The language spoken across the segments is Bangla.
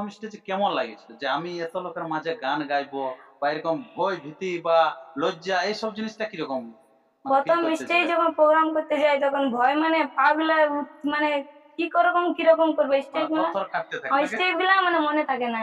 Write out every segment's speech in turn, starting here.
প্রথম স্টেজে কেমন লাগেছিল? যে আমি এত লোকের মাঝে গান গাইবো বা এরকম ভয় ভীতি বা লজ্জা এইসব জিনিসটা কীরকম? মানে প্রথম স্টেজ যখন প্রোগ্রাম করতে যাই তখন ভয় মানে পাগলা মানে কি রকম কীরকম করবে স্টেজগুলা? স্টেজগুলা মানে মনে থাকে না।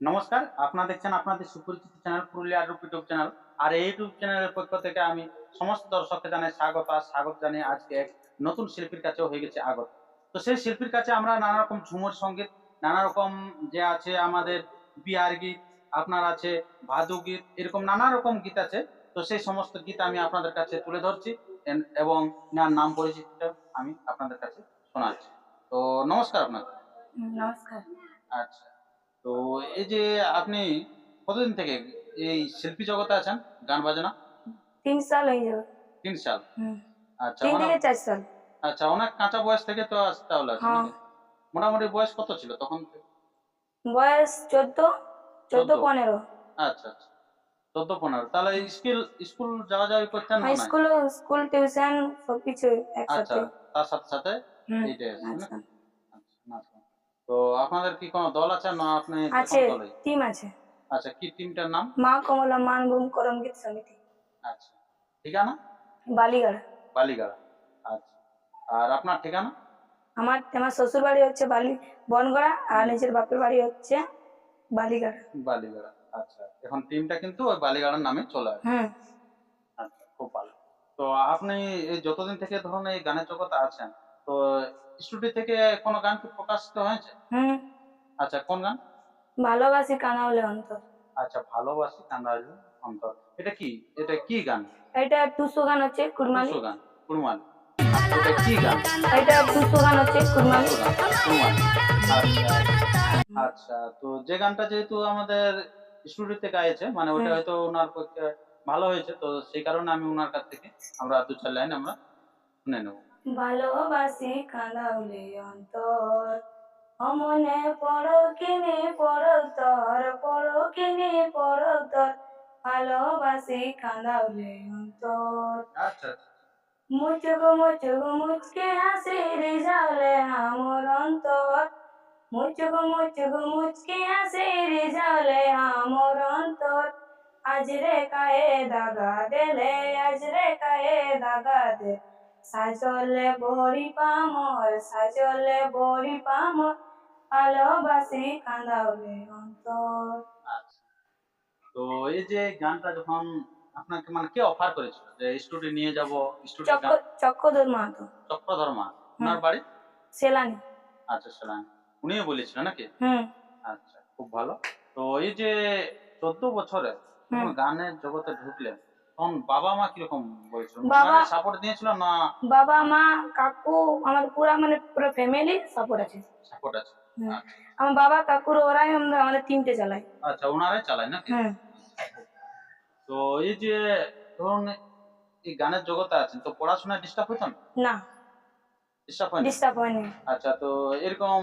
নমস্কার আপনারা দেখছেন আপনাদের সুপরিচিত চ্যানেল পুরুলিয়া রূপ ইউটিউব চ্যানেল আর এই ইউটিউব চ্যানেলের পক্ষ থেকে আমি সমস্ত দর্শককে জানাই স্বাগত আর স্বাগত জানিয়ে আজকে এক নতুন শিল্পীর কাছেও হয়ে গেছে আগত। তো সেই শিল্পীর কাছে আমরা নানা রকম ঝুমুর সংগীত নানা রকম যে আছে আমাদের বিহার গীত আপনার আছে ভাদু গীত এরকম নানা রকম গীত আছে। তো সেই সমস্ত গীত আমি আপনাদের কাছে তুলে ধরছি এবং নার নাম পরিচিত আমি আপনাদের কাছে শোনাচ্ছি। তো নমস্কার আপনাকে নমস্কার। আচ্ছা তো এই যে আপনি কতদিন থেকে এই শিল্পী জগতে আছেন গান বাজনা? তিন সাল হয়ে যাবে। তিন সাল। আচ্ছা তিন থেকে চার সাল। আচ্ছা অনেক কাঁচা বয়স থেকে তো আস- তাহলে আছেন হ্যাঁ। মোটামুটি বয়স কত ছিল তখন বয়স চোদ্দ চোদ্দ। পনেরো। আচ্ছা আচ্ছা। চোদ্দ পনেরো। তাহলে স্কুল স্কুল যাওয়া যাওয়া করতেন না স্কুল স্কুল টিউশন সবকিছু আচ্ছা একসাথে তার সাথে সাথে এইটাই আছে আচ্ছা। আচ্ছা। তো আপনাদের কি কোনো দল আছে না আপনি আছে টিম আছে। আচ্ছা কি টিমটার নাম? মা কমলা মানভূম করম গীত সমিতি। আচ্ছা। ঠিকানা? বালিগাড়। বালিগাড়া। আচ্ছা। আর আপনার ঠিকানা? আমার আমার শ্বশুর বাড়ি হচ্ছে বালি বনগড়া আর নিজের বাপের বাড়ি হচ্ছে বালিগাড়। বালিগাড়া আচ্ছা। এখন টিমটা কিন্তু ওই বালিগাড়ার নামে চলে আসে হুম। আচ্ছা খুব ভালো। তো আপনি এই যতদিন থেকে ধরুন এই গানের জগতে আছেন তো স্টুডিও থেকে কোনো গান কি প্রকাশিত হয়েছে? হুম। আচ্ছা কোন গান? ভালোবাসি কানা হলে অন্তর। আচ্ছা ভালোবাসি কান্দারি অন্তর। এটা কি? এটা কি গান? এটা টুসু গান হচ্ছে কুরমালি। টুসু গান কুরমাল। কি গান এটা গান হচ্ছে কুরমাল আচ্ছা। আচ্ছা তো যে গানটা যেহেতু আমাদের স্টুডিওতে গাইছে মানে ওটা হয়তো ওনার পক্ষে ভালো হয়েছে তো সেই কারণে আমি ওনার কাছ থেকে আমরা দু চার লাইন আমরা শুনে নেব। ভালোবাসি কানা হলে অন্তর অমনে পড়ো কিনে পড়ো তর পড়ো কিনে পড়ো তর ভালোবাসি কানা অন্তর। আচ্ছা আচ্ছা। মুচুক মুচুক মুচকে হাসি রিজালে আমার অন্তর। মুচুক মুচুক মুচকে হাসি রিজালে আমার অন্তর। আজ রে কায়ে দাগা দেলে, আজ রে কায়ে দাগা দে। সাজলে বড়ি পামর, সাজলে বড়ি পামর, ভালোবাসি কান্দাউলে অন্তর। আচ্ছা। তো এই যে গানটা যখন আপনাকে মানে কে অফার করেছিল? যে স্টুডিও নিয়ে যাব চক্র চক্রধর মাহাতো। চক্রধর্মা ওনার বাড়ি? সেলানি। আচ্ছা সেলান। উনিও বলেছিলেন নাকি? হুম। আচ্ছা খুব ভালো। তো এই যে চোদ্দ বছরে গানের জগতে ঢুকলেন তখন বাবা মা কীরকম বলেছিল? বাবা- সাপোর্ট দিয়েছিল না বাবা মা কাকু আমার পুরা মানে পুরো ফ্যামিলি সাপোর্ট আছে। সাপোর্ট আছে। আচ্ছা। আমার বাবা কাকুর ওরাই আমরা- আমাদের তিনটে চালাই আচ্ছা ওনারাই চালায় নাকি? হুম। তো এই যে ধরুন এই গানের জগতে আছেন তো পড়াশোনায় ডিস্টার্ব হতো না? না। ডিস্টার্ব হয় না? ডিস্টার্ব হয়নি। আচ্ছা তো এরকম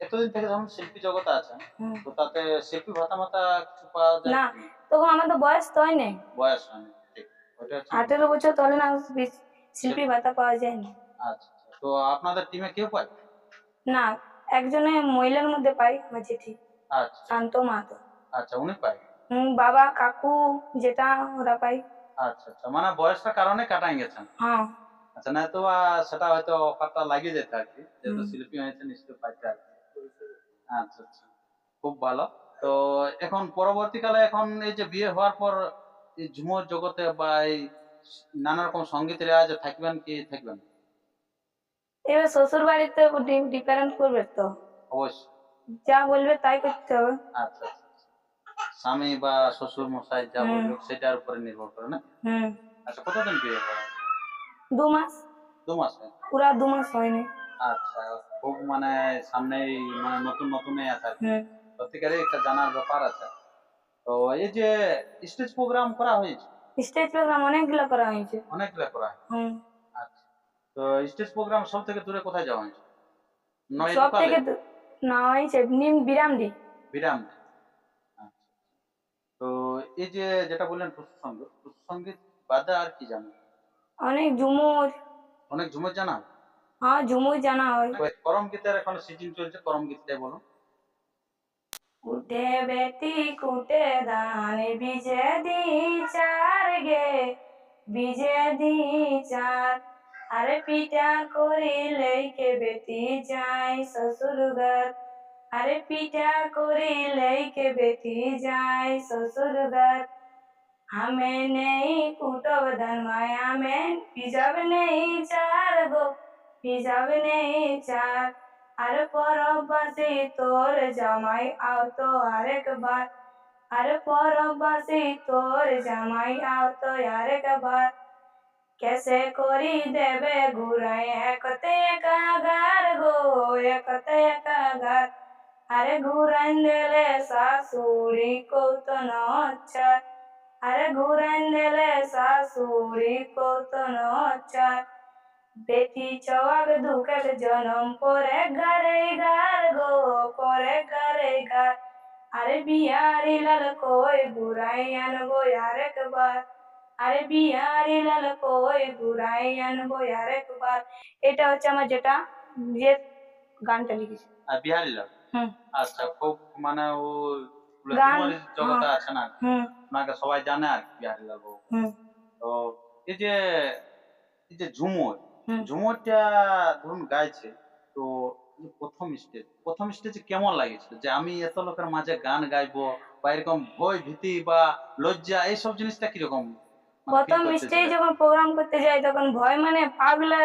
এতদিন থেকে যখন শিল্পী জগতে আছেন। তো তাতে শিল্পী ভাতা মাতা কিছু পাওয়া যায়? না তখন আমাদের বয়স তো হয়নি। বয়স হয়নি ঠিক। আঠেরো বছর তলে না শিল্পী ভাতা পাওয়া যায়নি। আচ্ছা আচ্ছা। তো আপনাদের টিমে কেউ পায়? না একজনে মহিলার মধ্যে পাই আমার জেঠি আচ্ছা। শান্ত মাহাতো। আচ্ছা উনি পায়। বাবা কাকু যেটা ওরা পাই। আচ্ছা আচ্ছা। মানে বয়সটার কারণে কাটাই গেছেন? হ্যাঁ। আচ্ছা না তো সেটা হয়তো অফারটা লাগিয়ে যেত আর কি। যেহেতু শিল্পী হয়েছে নিশ্চয়ই পাইতে আর। আচ্ছা আচ্ছা। খুব ভালো। তো এখন পরবর্তীকালে এখন এই যে বিয়ে হওয়ার পর এই ঝুমুর জগতে বা এই নানা রকম সংগীত রেওয়াজে থাকবেন কি থাকবেন? এবার শ্বশুর বাড়িতে ডিপেন্ড করবে তো। অবশ্যই। যা বলবে তাই করতে হবে। আচ্ছা আচ্ছা। স্বামী বা শ্বশুর মশাই যা বলবে সেটার উপরে নির্ভর করে না? হুম আচ্ছা কতদিন বিয়ে করা দু মাস। দু মাসে? পুরা দু মাস হয়নি। আচ্ছা খুব মানে সামনেই মানে নতুন নতুনই আছে। আর সত্যিকারে একটা জানার ব্যাপার আছে। তো এই যে স্টেজ প্রোগ্রাম করা হয়েছে? স্টেজ প্রোগ্রাম অনেকগুলো করা হয়েছে। অনেকগুলো করা হয়। হুম আচ্ছা তো স্টেজ প্রোগ্রাম সব থেকে দূরে কোথায় যাওয়া হয়েছে? নয় সব থেকে না হয়েছে নিম বিরামডি। বিরাম আচ্ছা তো এই যে যেটা বললেন টুসু সংগীত টুসু সংগীত বাদে আর কি জানো অনেক ঝুমুর। অনেক ঝুমুর জানা? হ্যাঁ ঝুমুর জানা হয়। করম গীতের এখন সিজন চলছে করম গীতটাই বলো। কুটে বেটি কুটে দান বিজে দি চার গে বিজে দি চার। আরে পিঠা করি লইকে বেটি যাই শ্বশুর ঘর আরে পিঠা করি লইকে বেটি যাই শ্বশুর ঘর हमें नहीं कुटब धनवाय हमें पिजब नहीं चार गो पिजब नहीं चार अरे परब बसी तोर जमाई आओ तो आरेक बार अरे परब बसी तोर जमाई आओ तो आरेक बार कैसे करी देबे घुराई एकते एकागार गो एकते एकागार अरे घुराई देले सासुरी को तो न আরে ঘুরান দিলে শাশুড়ি কত নচার বেটি চওয়াক দুকের জনম পরে ঘরে ঘর গো পরে ঘরে ঘর আরে বিহারি লাল কই বুড়াই আনবো আরেকবার আরে বিহারি লাল কই বুড়াই আনবো আরেকবার এটা হচ্ছে আমার যেটা যে গানটা লিখেছি আর বিহারি লাল হুম আচ্ছা খুব মানে ও জগতে আছে না? ওনাকে সবাই জানে আর কি বিহারি লাল বাবু তো এই যে এই যে ঝুমুর। ঝুমুরটা ধরুন গাইছে তো প্রথম স্টেজ প্রথম স্টেজে কেমন লাগেছিল? যে আমি এত লোকের মাঝে গান গাইবো বা এরকম ভয় ভীতি বা লজ্জা এইসব জিনিসটা কীরকম? প্রথম স্টেজ যখন প্রোগ্রাম করতে যাই তখন ভয় মানে পাগলা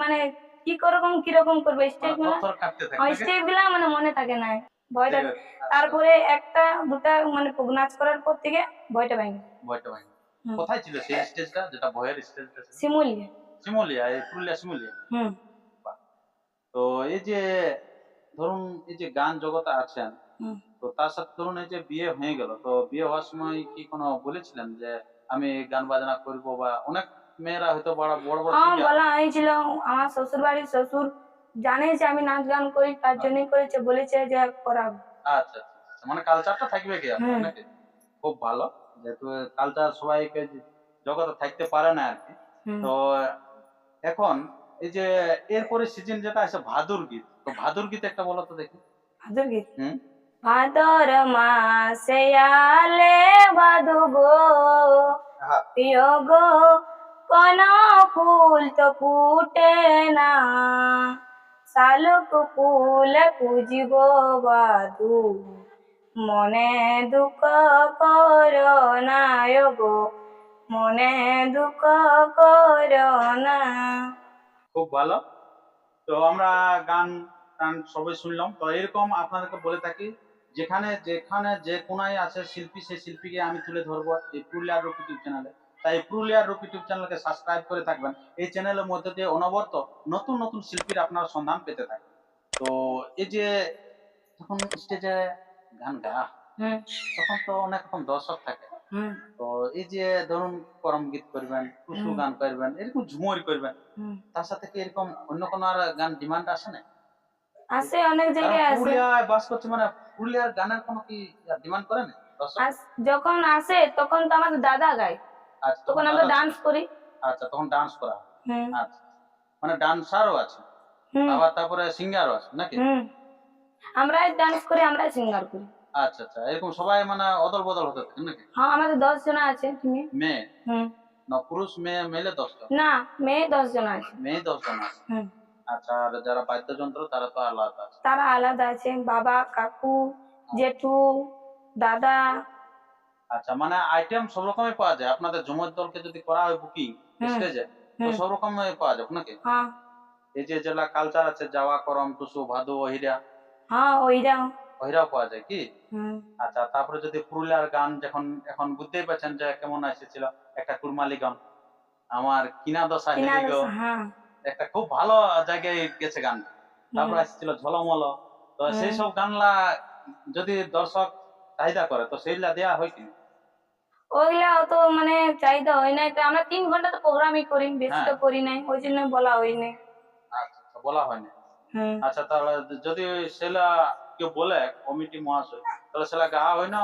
মানে কি রকম কীরকম করবে? স্টেপগুলা মানে মনে থাকে না। ভয় থাকে আচ্ছা, তারপরে একটা দুটা মানে নাচ করার পর থেকে ভয়টা ভেঙে ভয়টা হুম। কোথায় ছিল সেই স্টেজটা যেটা ভয়ের স্টেজটা ছিল? শিমুলিয়া। শিমুলিয়া এই পুরুলিয়া শিমুলিয়া? হুম। তো এই যে ধরুন এই যে গান জগতে আছেন তো তার সাথে ধরুন এই যে বিয়ে হয়ে গেল তো বিয়ে হওয়ার সময় কি কোনো বলেছিলেন যে আমি গান বাজনা করব বা অনেক মেয়েরা হয়তো বড় বড় বড় হ্যাঁ বলা হয়েছিল। আমার শ্বশুর বাড়ির শ্বশুর জানে যে আমি নাচ গান করি তার জন্যই করেছে বলেছে যে করাবো। আচ্ছা আচ্ছা, আচ্ছা। মানে কালচারটা থাকবে কি আপনার নাকি? খুব ভালো। যেহেতু কালচার সবাইকে জগতে থাকতে পারে না আর কি। তো এখন এই যে এরপরে সিজন যেটা আছে ভাদুর গীত। তো ভাদুর গীত একটা বলো তো দেখি। ভাদর গীত? হুম। ভাদর মাসে আলে বাদু গো হ্যাঁ প্রিয় গো কোন ফুল তো ফুটে না। শালুক ফুল পুজিব বাদু। মনে দুঃখ কর গো, মনে দুঃখ কর না। খুব ভালো। তো আমরা গান টান সবাই শুনলাম। তো এরকম আপনাদেরকে বলে থাকি, যেখানে যেখানে যে কোনায় আছে শিল্পী, সেই শিল্পীকে আমি তুলে ধরবো এই পুরুলিয়ার ইউটিউব চ্যানেলে। তাই পুরুলিয়ার রূপ ইউটিউব চ্যানেলকে সাবস্ক্রাইব করে থাকবেন। এই চ্যানেলের মধ্যে দিয়ে অনবরত নতুন নতুন শিল্পীর আপনার সন্ধান পেতে থাকবেন তো এই যে যখন স্টেজে গান হুম। তখন তো অনেক রকম দর্শক থাকে। তো এই যে ধরুন করম গীত করবেন টুসু গান করবেন এরকম ঝুমর করবেন তার সাথে কি এরকম অন্য কোনো আর গান ডিমান্ড আসে না আসে অনেক জায়গায় আসে। পুরুলিয়ায় বাস করছে মানে পুরুলিয়ার গানের কোনো কি ডিমান্ড করে না যখন আসে তখন তো আমাদের দাদা গায়। আচ্ছা তখন আমরা ডান্স করি। আচ্ছা তখন ডান্স করা। হুম। আচ্ছা। মানে ডান্সারও আছে। আবার তারপরে সিঙ্গারও আছে নাকি? আমরাই ডান্স করি আমরাই সিঙ্গার করি। আচ্ছা আচ্ছা। এরকম সবাই মানে অদল বদল হতে থাকে নাকি? হ্যাঁ আমাদের দশ জন আছে তুমি? মেয়ে? হুম। না পুরুষ মেয়ে মেলে দশটা না মেয়ে দশ জন আছে। মেয়ে দশজন আছে। হুম। আচ্ছা আর যারা বাদ্যযন্ত্র তারা তো আলাদা আছে। তারা আলাদা আছে বাবা কাকু জেঠু দাদা আচ্ছা মানে আইটেম সব রকমই পাওয়া যায়। আপনাদের জমজ দলকে যদি করা হয় বুকিং স্টেজে তো সব রকমই পাওয়া যাবে নাকি? হ্যাঁ। এই যে জেলা কালচার আছে যাওয়া করম টুসু ভাদু অহিরা হ্যাঁ ওইরা অহিরাও পাওয়া যায় কি? হুম আচ্ছা তারপরে যদি পুরুলিয়ার গান যখন এখন বুঝতেই পারছেন যে কেমন এসেছিল একটা কুরমালি গান। আমার কিনা দশা কিনা গো হ্যাঁ। একটা খুব ভালো জায়গায় গেছে গান। তারপরে। এসেছিল ঝলমল। তো সেই সব গানলা যদি দর্শক চাহিদা করে তো সেইগুলা দেওয়া হয় কি? ওইগুলা অত মানে চাহিদা হয় নাই। তো আমরা তিন ঘণ্টা তো প্রোগ্রামই করি বেশি তো হ্যাঁ। করি নাই ওই জন্য বলা হয় নাই। আচ্ছা আচ্ছা, বলা হয়নি হুম। আচ্ছা তাহলে যদি সেটা কেউ বলে কমিটি মহাশয় তাহলে সেটা গাওয়া হয় না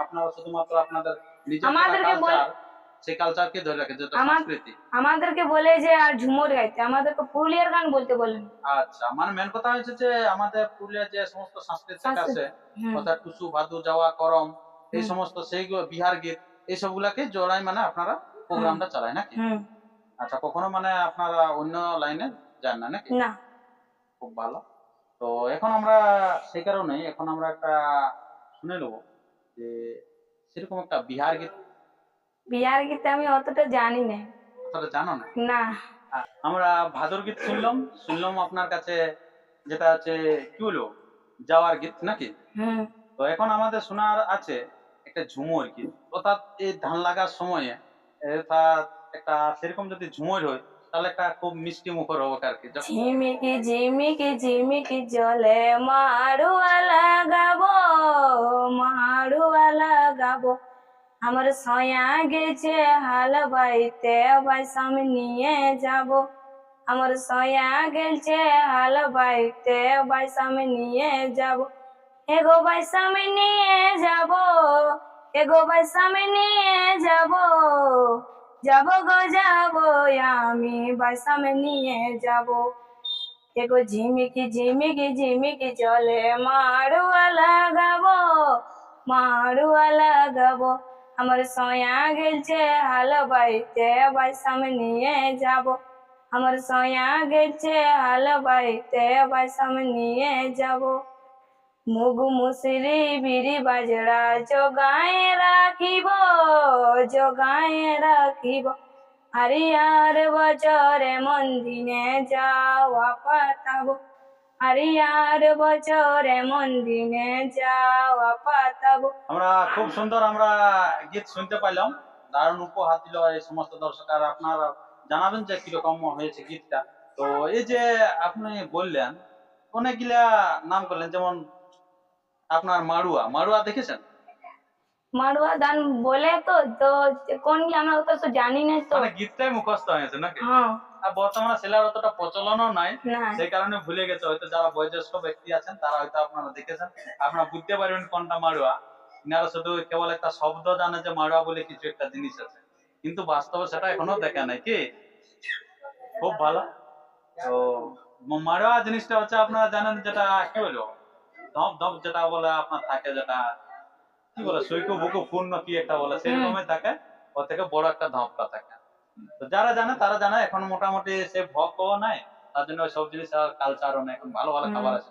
আপনারা শুধুমাত্র আপনাদের আমাদেরকে বলে- কালচার সেই কালচারকে ধরে রাখে যেটা সংস্কৃতি? আমাদেরকে বলে যে আর ঝুমুর গাইতে। আমাদেরকে পুরুলিয়ার গান বলতে বলেন। আচ্ছা মানে মেন কথা হচ্ছে যে আমাদের পুরুলিয়ার যে সমস্ত সাংস্কৃতিক আছে অর্থাৎ টুসু ভাদু যাওয়া করম এই সমস্ত সেইগুলো বিহার গীত এই সবগুলাকে জোড়াই মানে আপনারা প্রোগ্রামটা চালায় নাকি? আচ্ছা কখনো মানে আপনারা অন্য লাইনে যান না নাকি? না। খুব ভালো। তো এখন আমরা সেই কারণে এখন আমরা একটা শুনে নেব যে সেরকম একটা বিহার গীত বিহার গীতে আমি অতটা জানি না। আপনারা জানো না? না। আমরা ভাদর গীত শুনলাম শুনলাম আপনার কাছে যেটা হচ্ছে কি হলো? যাওয়ার গীত নাকি? হুম। তো এখন আমাদের শোনার আছে একটা ঝুমুর গীত অর্থাৎ এই ধান লাগার সময়ে অর্থাৎ একটা সেরকম যদি ঝুমুর হয় তাহলে একটা খুব মিষ্টি মুখর হবে আর কি। ঝিমিকি ঝিমিকি ঝিমিকি জলে মারুয়া লাগাবো মারুয়া লাগাবো। আমার সয়া গেছে হাল বাইতে, বাইসাম নিয়ে যাব। আমার সয়া গেছে হাল বাইতে, বাইসাম নিয়ে যাব। এগো বাইসাম নিয়ে যাব এগো বাইসাম নিয়ে যাব যাব গো, যাব আমি বাইসাম নিয়ে যাব। এগো ঝিমিকি ঝিমিকি ঝিমিকি চলে মারুয়া লাগাবো মারুয়া লাগাবো। আমার সয়া গেছে হাল বাইতে বাইসাম নিয়ে যাব। আমার সয়া গেছে হাল বাইতে বাইসাম নিয়ে যাব। মুগ মুসরি বিরি বাজরা জগায়ে রাখিব জগায়ে রাখিব। হরিয়ার বছরে মন্দিরে যাওয়া পাতাবো হরিয়ার বছরে মন্দিরে যাওয়া পাতাবো। আমরা খুব সুন্দর আমরা গীত শুনতে পাইলাম, দারুণ উপহার দিল এই সমস্ত দর্শক। আর আপনারা জানাবেন যে কীরকম হয়েছে গীতটা। তো এই যে আপনি বললেন অনেকগুলা নাম করলেন, যেমন আপনার মাড়ুয়া মাড়ুয়া দেখেছেন? মারুয়া দান বলে তো তো কোন কি আমরা অত তো জানি না তো। মানে গীতটাই মুখস্থ হয়েছে নাকি? হ্যাঁ। আর বর্তমানে সেলার অতটা প্রচলনও নাই। সেই কারণে ভুলে গেছে হয়তো যারা বয়োজ্যেষ্ঠ ব্যক্তি আছেন তারা হয়তো আপনারা দেখেছেন। আপনারা বুঝতে পারবেন কোনটা মারুয়া। ইনারা শুধু কেবল একটা শব্দ জানে যে মারুয়া বলে কিছু একটা জিনিস আছে। কিন্তু বাস্তবে সেটা এখনও দেখা নাই কি? খুব ভালো। তো মারুয়া জিনিসটা হচ্ছে আপনারা জানেন যেটা কি বলব? ধপ ধপ যেটা বলে আপনার থাকে যেটা কি বলে সৈকো বুকো পূর্ণ কি একটা বলে সেই রকমই থাকে। ওর থেকে বড় একটা ধপটা থাকে। তো যারা জানে তারা জানে এখন মোটামুটি সে নাই। তার জন্য সব জিনিস আর কালচারও নেই। এখন ভালো ভালো খাবার আছে।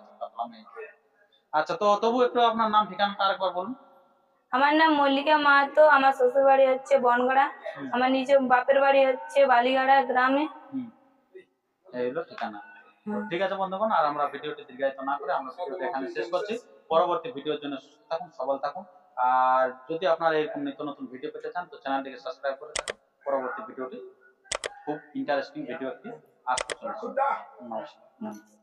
আচ্ছা তো তবু একটু আপনার নাম ঠিকানাটা আরেকবার বলুন। আমার নাম মল্লিকা মাহাতো। আমার শ্বশুর বাড়ি হচ্ছে বনগড়া। আমার নিজের বাপের বাড়ি হচ্ছে বালিগাড়া গ্রামে। হুম। এই হলো ঠিকানা। ঠিক আছে বন্ধুগণ আর আমরা ভিডিওটি দীর্ঘায়িত না করে আমরা ভিডিওটি এখানে শেষ করছি। পরবর্তী ভিডিওর জন্য সুস্থ থাকুন সবল থাকুন। আর যদি আপনারা এরকম নিত্য নতুন ভিডিও পেতে চান তো চ্যানেলটিকে সাবস্ক্রাইব করে থাকুন। পরবর্তী ভিডিওটি খুব ইন্টারেস্টিং ভিডিও একটি আসতে চলেছে। নমস্কার।